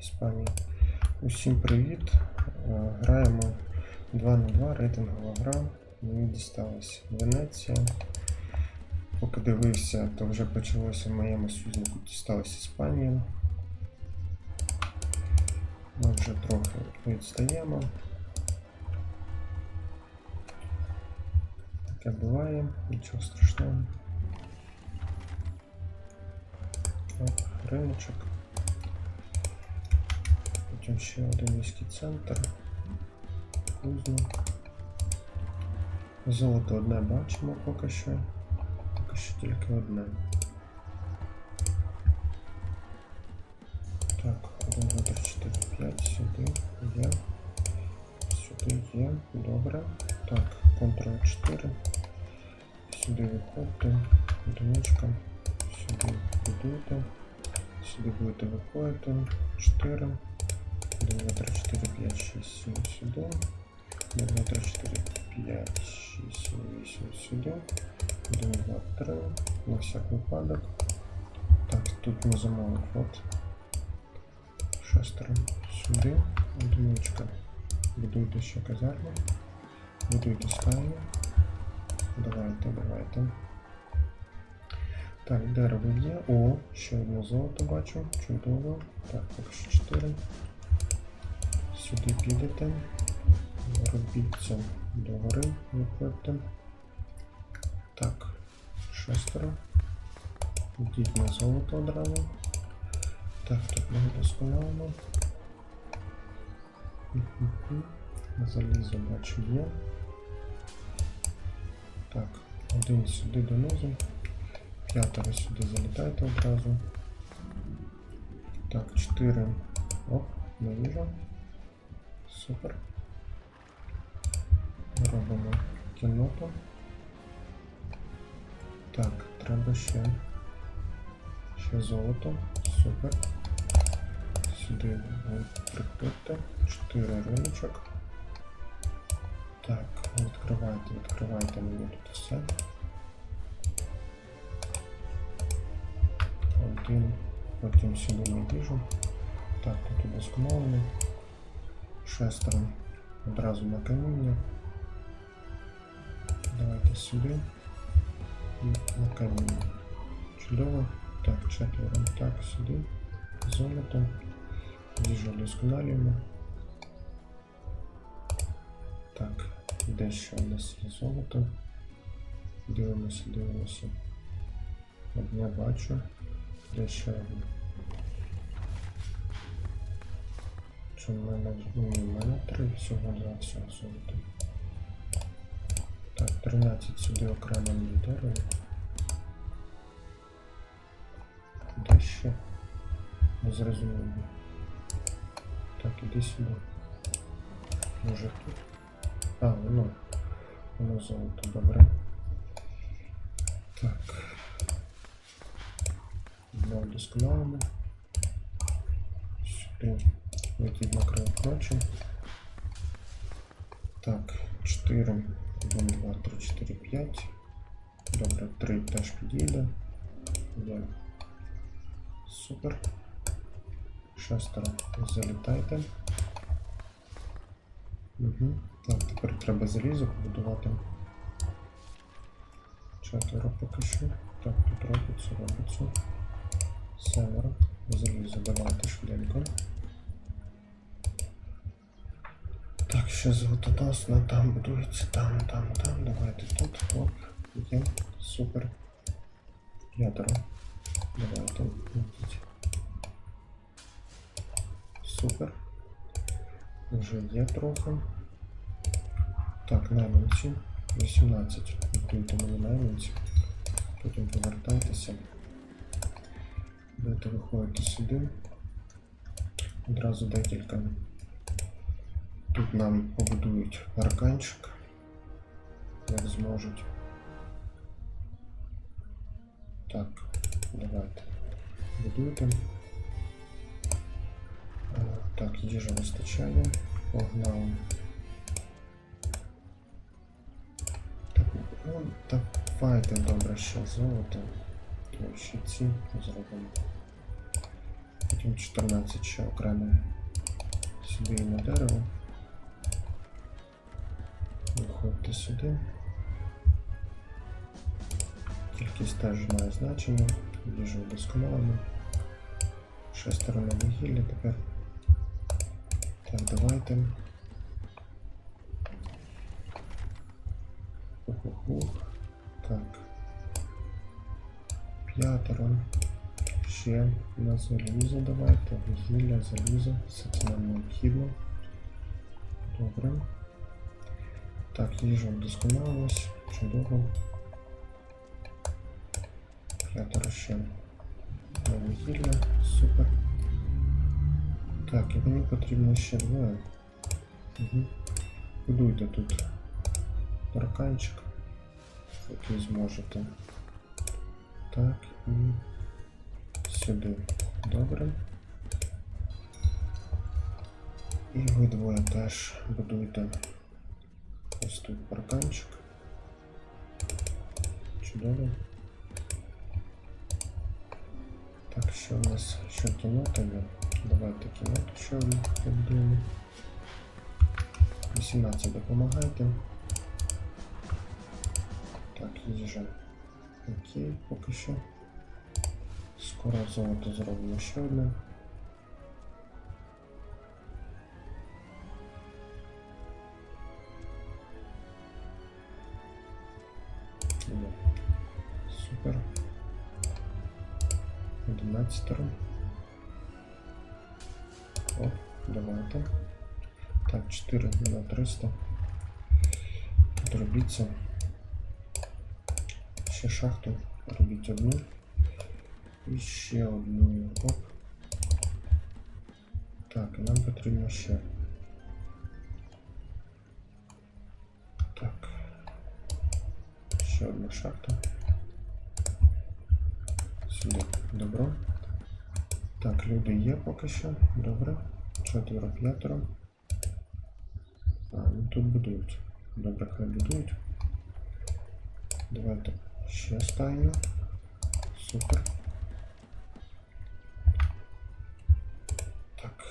Іспанії. Усім привіт. Е, Граємо 2 на 2 рейтингова гра. Мені дісталась Венеція. Поки дивився, то вже почалося моєму союзнику дісталась Іспанія. Ми вже трохи відстаємо. Таке буває, нічого страшного. Риночок. Потім ще один міський центр. Кузня. Золото одне бачимо поки що. Поки що тільки одне. Так, 1, 2, 3, 4, 5, сюди є. Сюди є. Добре. Так, Ctrl 4. Сюди виходьте. Одиничка. Сюди будуйте. Сюди будете виходити. 4. 1, 2, 3, 4, 5, 6, 7 сюди. 1, 2, 3, 4, 5, 6, 7, 8 сюди. 1, 2, 3. На всяк випадок. Так, тут не замовив ход. Шестеро сюди. Одиничка. Будуйте ще казарму. Будуйте стаю. Давайте, давайте. Так, дерево є. О, ще одне золото бачу. Чудово. Так, поки що 4. Сюди підете. Робіть це догори, виходьте. Так, шестеро. Йдіть на золото одразу. Так, тут ми досконалимо. Залізо бачу є. Так, один сюди донизу. П'ятого сюди залітайте одразу. Так, 4. Оп, не вижу. Супер. Робимо кінноту. Так, треба ще. Ще золото. Супер. Сюди прикрити. 4 риночок. Так, відкривайте, відкривайте мені тут все. Один, потім сюди не біжу. Так, тут удосконалений. Шестеро. Одразу на каміння. Давайте сюди. І на каміння. Чудово. Так, четверо. Так, сюди. Золото. Їжу удосконалюємо. Так, де ще у нас є золото? Дивимося, дивимося. Одне бачу. Де ще Чи в мене в мене всього два всього золота. Так, 13 сюди окремо не дерево. Де ще? Не. Так, іди сюди. Може тут? А, воно. Воно золото, добре. Так. Знову досконалимо. Сюди. Вийдіть на край ночі. Так, 4, 1, 2, 3, 4, 5. Добре, 3 теж підійде. Є. Супер. Шестеро. Залітайте. Угу. Так, тепер треба залізо побудувати. Четверо поки що. Так, тут робиться, робиться. Семеро. Залізо давайте швиденько. Так, ще золотоносно, там будується, там, там, там. Давайте тут. Оп, є. Супер. Ядро. Давайте. Йдіть. Супер. Вже є трохи. Так, найманці. 18. Готуйте мені найманці. Потім повертайтеся. Будете виходити сюди. Одразу декілька. Тут нам побудують арканчик. Як зможуть. Так, давайте. Будуйте. Е, Так, їжа вистачає. Погнали. Так, ну, давайте добре ще золото. Ще ці зробимо. Потім 14 ще окремо сюди на дерево. Виходьте сюди. Кількість теж має значення. Їжу вдосконалено. Шестеро на вугілля тепер. Так, давайте. Ух-ух-ух. Так. П'ятеро. Ще на залізо давайте. Вугілля, залізо. Все це нам необхідно. Добре. Так, їжа вдосконалилась. Чудово. П'ятеро ще на вугілля. Супер. Так, і мені потрібно ще двоє. Угу. Будуйте тут парканчик, який зможете. Так, і сюди. Добре. І ви двоє теж будуйте ось тут парканчик. Чудово. Так, що у нас ще кінота є? Давайте кіноту ще одну побудуємо. 18 допомагайте. Так, їжа. Окей, поки що. Скоро золото зробимо ще одне. 11. О, давайте. Так, 4 на 300. Робіться. Ще шахту. Робіть одну. І ще одну. Оп. Так, нам потрібно ще. Так. Ще одна шахта. Сюди. Добро. Так, люди є поки що. Добре. Четверо, п'ятеро. А, ну тут будують. Добре, хай будують. Давайте ще стайню. Супер. Так,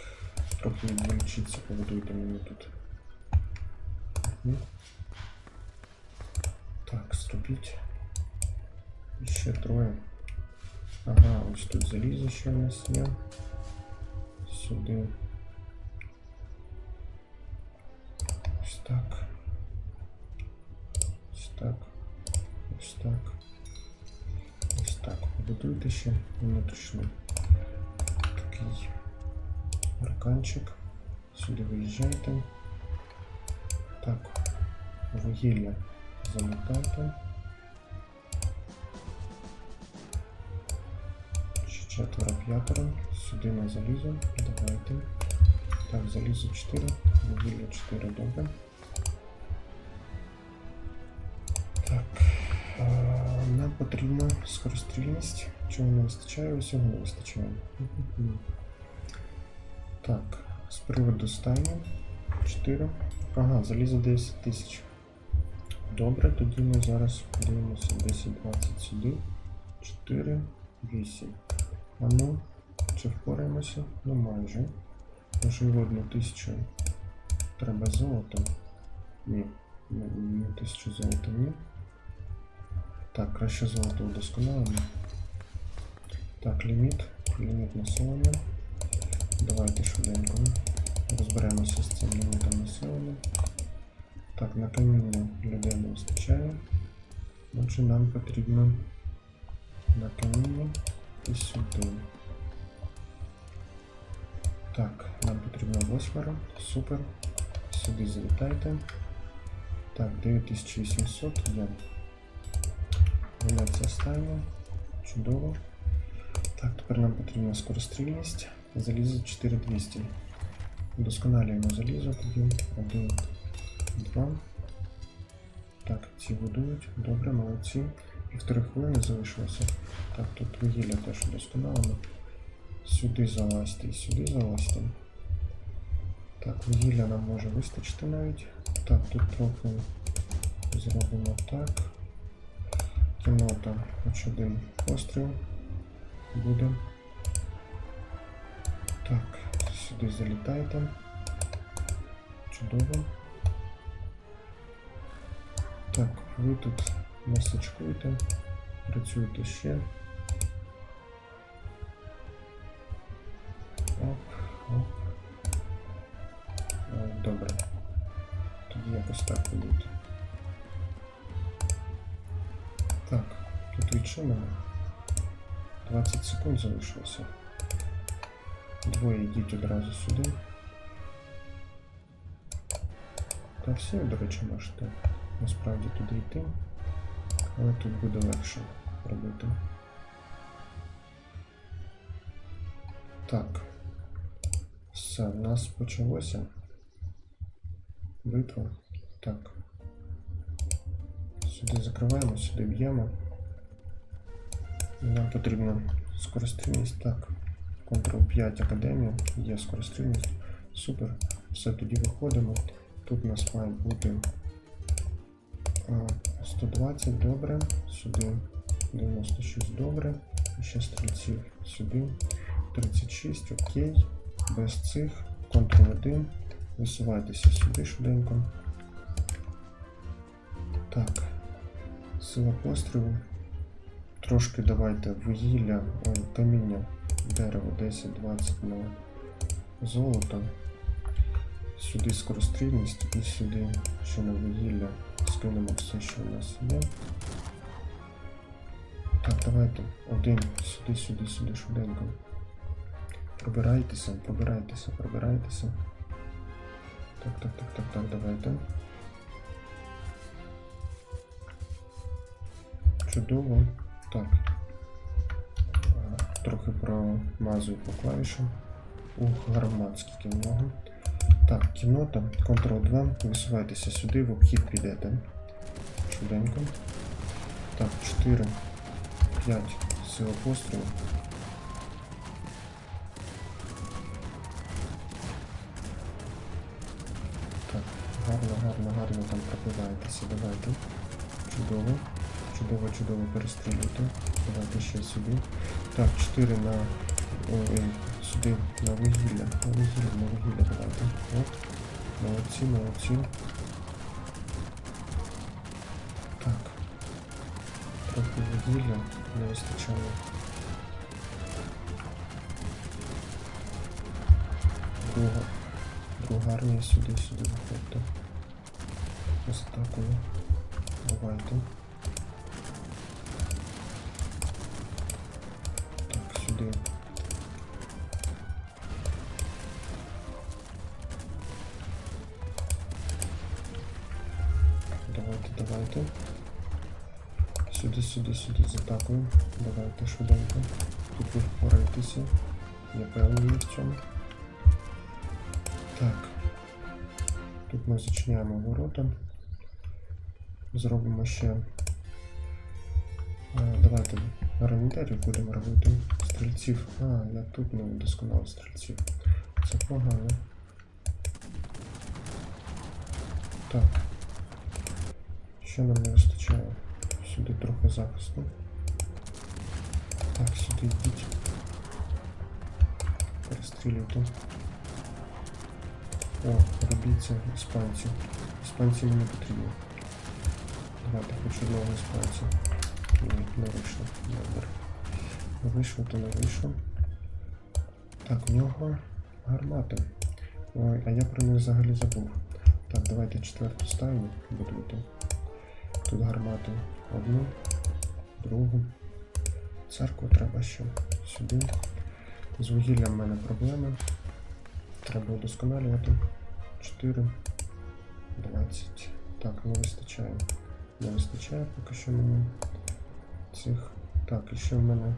трохи відволічіться, побудуйте мені тут. Мгм. Так, зробіть. І ще троє. Ага, ось тут залізо ще у нас є. Сюди. Ось так. Ось так. Ось так. Ось так. Побудуйте ще внутрішній такий арканчик. Сюди виїжджайте. Так. Вугілля замотайте. Четверо п'ятеро. Сюди на залізо. Давайте. Так, залізо 4, вугілля 4, добре. Так. Нам потрібна скорострільність. Чого не вистачає? Усього не вистачає. Так, з приводу стайні 4. Ага, залізо 10 тисяч. Добре, тоді ми зараз подивимося 10-20 сюди. 4, 8. А ну, чи впораємося? Ну майже. Можливо, одну тисячу треба золота. Ні, не, тисячу золота, ні. Так, краще золото удосконалено. Так, ліміт. Ліміт населення. Давайте швиденько розберемося з цим лімітом населення. Так, на каміння людей не вистачає. Отже, нам потрібно на каміння і сюди. Так, нам потрібно восьмеро. Супер. Сюди завітайте. Так, 9800 є. Виляться стайня. Чудово. Так, тепер нам потрібна скорострільність. Залізо 4200. Удосконалюємо залізо тоді. 1, 2. Так, ці будують. Добре, молодці. Півтори хвилини залишилося. Так, тут вугілля теж удосконалено. Сюди залазьте і сюди залазьте. Так, вугілля нам може вистачити навіть. Так, тут трохи зробимо так. Кінота хоч один постріл буде. Так, сюди залітайте. Чудово. Так, ви тут насачкуйте, працюйте ще. Оп, оп. Е, Добре. Тоді якось так буде. Так, тут відчинено. 20 секунд залишилося. Двоє йдіть одразу сюди. Та всі, до речі, можете насправді туди йти. Але тут буде легше робити. Так. Все, в нас почалося. Битва. Так. Сюди закриваємо, сюди б'ємо. Нам потрібна скорострільність. Так. Ctrl 5 Академія. Є скорострільність. Супер. Все, тоді виходимо. Тут у нас має бути 120, добре. Сюди 96, добре. Ще стрільців сюди. 36, окей. Без цих. Ctrl 1. Висувайтеся сюди швиденько. Так. Сила пострілу. Трошки давайте вугілля, ой, каміння, дерево 10-20 на золото. Сюди скорострільність і сюди ще на вугілля скинемо все, що у нас є. Так, давайте. Один, сюди, сюди, сюди, швиденько. Пробирайтеся, пробирайтеся, пробирайтеся. Так, так, так, так, так, давайте. Чудово. Так. Трохи промазую по клавішам. Ух, гармат, скільки. Так, кімната, Ctrl 2, висувайтеся сюди, в обхід підете. Швиденько. Так, 4, 5, сила пострілу. Так, гарно, гарно, гарно там пробиваєтеся. Давайте. Чудово. Чудово, чудово перестрілюйте. Давайте ще сюди. Так, 4 на. Ой, сюди на вугілля. На вугілля, на вугілля давайте. От. Молодці, молодці. Так. Трохи вугілля не вистачало. Друга. Друга армія сюди, сюди виходьте. Ось атакою. Давайте. Так, сюди. Сюди, сюди, сюди з атакою. Давайте швиденько. Тут ви впораєтеся. Я певний в цьому. Так. Тут ми зачиняємо ворота. Зробимо ще. е, Давайте гранітарів будемо робити. Стрільців. А, я тут не досконало стрільців. Це погано. Так. Що нам не вистачає? Сюди трохи захисту. Так, сюди йдіть. Перестрілюйте. О, робіть це іспанці. Іспанці мені потрібні. Давайте хоч одного іспанця. Ні, не вийшло. Добре. Не вийшло, то не вийшло. Так, у нього гармати. Ой, а я про них взагалі забув. Так, давайте четверту ставимо, будуйте. Тут гармати одну, другу. Церкву треба ще сюди. З вугіллям в мене проблеми. Треба удосконалювати. 4, 20. Так, не вистачає. Не вистачає поки що мені цих. Так, і ще в мене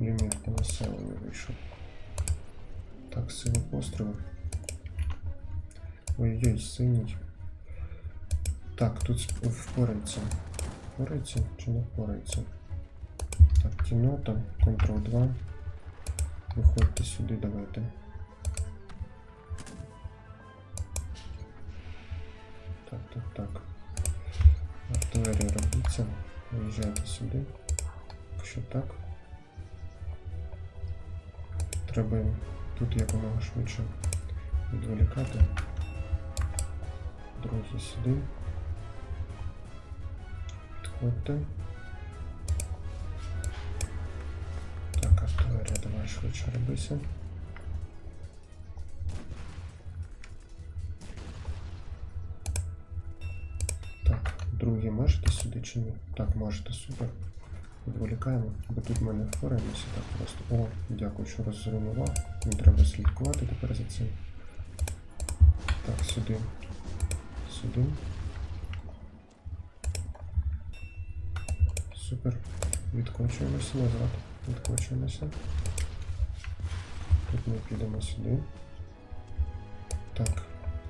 ліміт по населенню вийшов. Так, сила пострілу. Ой-ой, синій. Так, тут впорається. Впорається чи не впорається? Так, кімната, Ctrl 2. Виходьте сюди, давайте. Так, так, так. Артилерія робиться. Виїжджайте сюди. Якщо так. Треба тут якомога швидше відволікати. Друзі, сюди. Підходьте. Так, артилерія, давай швидше робися. Так, другі можете сюди чи ні? Так, можете, супер. Відволікаємо, бо тут ми не впораємося так просто. О, дякую, що роззруйнував. Не треба слідкувати тепер за цим. Так, сюди. Сюди. Супер. Відкочуємося назад. Відкочуємося. Тут ми підемо сюди. Так,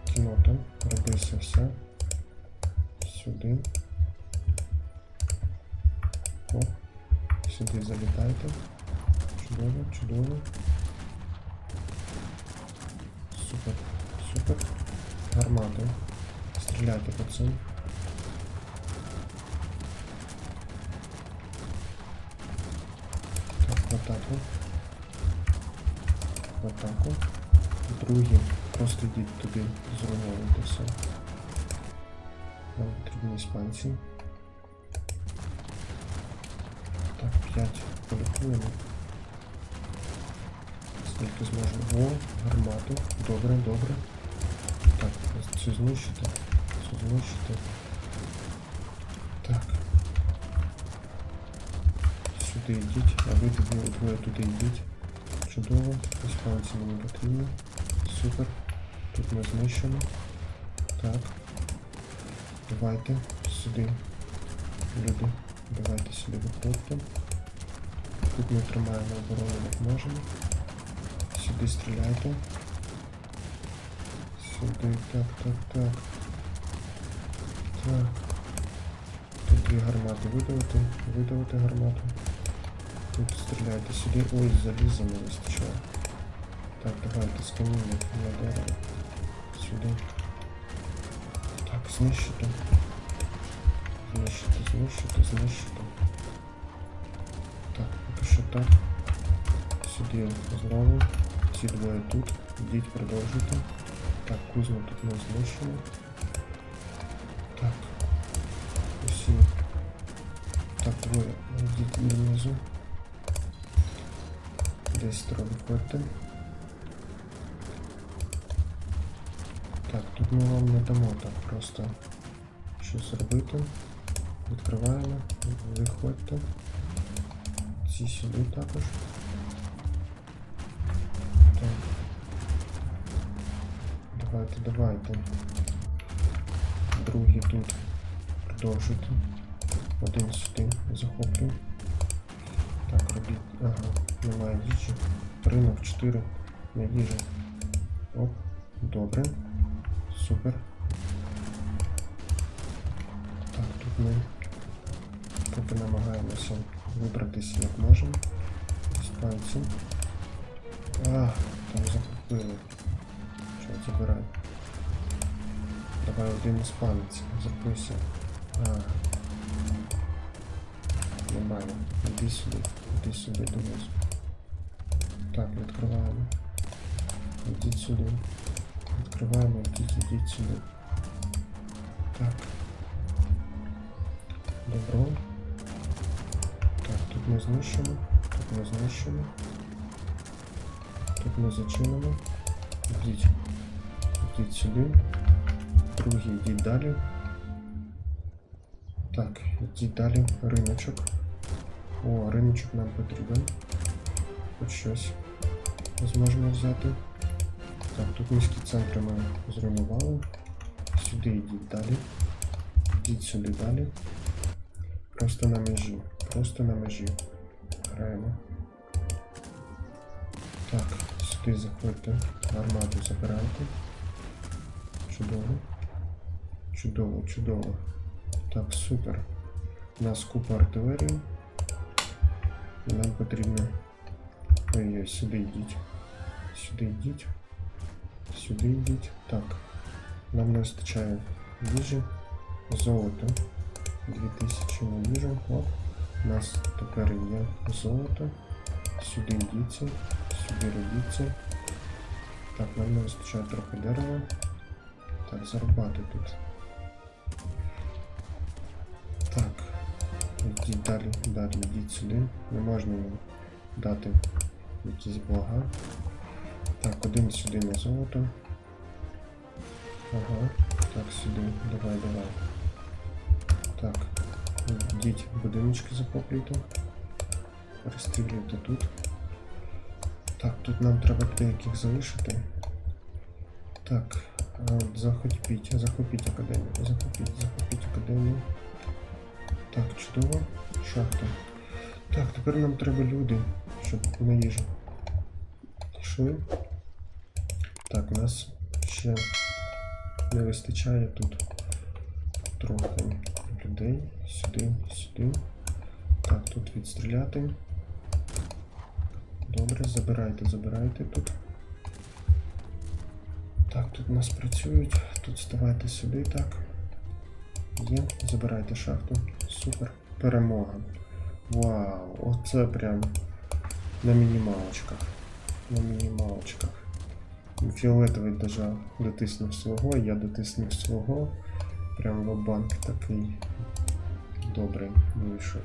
кінота. Робися все. Сюди. О, сюди залітайте. Чудово, чудово. Супер, супер. Гармати. Стріляйте по цим. Так, в атаку. В атаку. Другі. Просто йдіть туди, зруйнуйте все. Нам потрібні іспанці. Так, 5 полікуємо. Скільки зможемо. О, гармату. Добре, добре. Так, цю знищити. Цю знищити. Так. Сюди йдіть, а ви двоє, двоє туди йдіть. Чудово. Іспанці мені потрібні. Супер. Тут ми знищимо. Так. Давайте сюди. Люди. Давайте сюди виходьте. Тут ми тримаємо оборону як можемо. Сюди стріляйте. Сюди, так, так, так. Так. Тут дві гармати видавити, видавити гармату. Тут стріляйте сюди. Ой, заліза не вистачає. Так, давайте з каміння на дерево. Сюди. Так, знищити. Знищити, знищити, знищити. Так, поки що так. Сюди знову. Ці двоє тут. Йдіть, продовжуйте. Так, кузню тут ми знищимо. Так. Усі. Так, двоє. Йдіть внизу. Десь трохи виходьте. Так, тут ми вам не дамо так просто щось робити. Відкриваємо, виходьте. Ці сюди також. Так. Давайте, давайте. Другий тут. Продовжуйте. Один сюди захоплюю. Так, робіть. Ага, немає їжі. Ринок 4 на їжі. Оп, добре. Супер. Так, тут ми поки намагаємося вибратися як можемо. Іспанці. А, там захопили. Що забирай? Давай один іспанець. Запися. А. Нормально. Іди сюди. Іди сюди донизу. Так, відкриваємо. Ідіть сюди. Відкриваємо, ідіть, ідіть сюди. Так. Добро. Так, тут ми знищимо. Тут ми знищимо. Тут ми зачинимо. Йдіть. Йдіть сюди. Другий йдіть далі. Так, йдіть далі. Риночок. О, риночок нам потрібен. Хоч щось зможемо взяти. Так, тут міські центри ми зруйнували. Сюди йдіть далі. Йдіть сюди далі. Просто на межі. Просто на межі. Граємо. Так, сюди заходьте. Армаду забирайте. Чудово. Чудово, чудово. Так, супер. У нас купа артилерії. І Нам потрібно. Ой-ой, сюди йдіть. Сюди йдіть. Сюди йдіть. Так. Нам не вистачає їжі. Золото. 2000 на їжу. Оп. У нас тепер є золото. Сюди йдіться. Сюди робіться. Так, нам не вистачає трохи дерева. Так, зарубати тут. Йдіть далі, далі, йдіть сюди. Не можна їм дати якісь блага. Так, один сюди на золото. Ага. Так, сюди. Давай, давай. Так. Йдіть будиночки захоплюйте. Розстрілюйте тут. Так, тут нам треба деяких залишити. Так, захопіть, захопіть академію, захопіть, захопіть академію. Так, чудово. Шахта. Так, тепер нам треба люди, щоб на їжу. Пішли. Так, у нас ще не вистачає тут трохи людей. Сюди, сюди. Так, тут відстріляти. Добре, забирайте, забирайте тут. Так, тут у нас працюють. Тут ставайте сюди, так. Є, забирайте шахту. Супер. Перемога. Вау, оце прям на мінімалочках. На мінімалочках. Фіолетовий даже дотиснув свого, я дотиснув свого. Прям в банк такий добрий вийшов.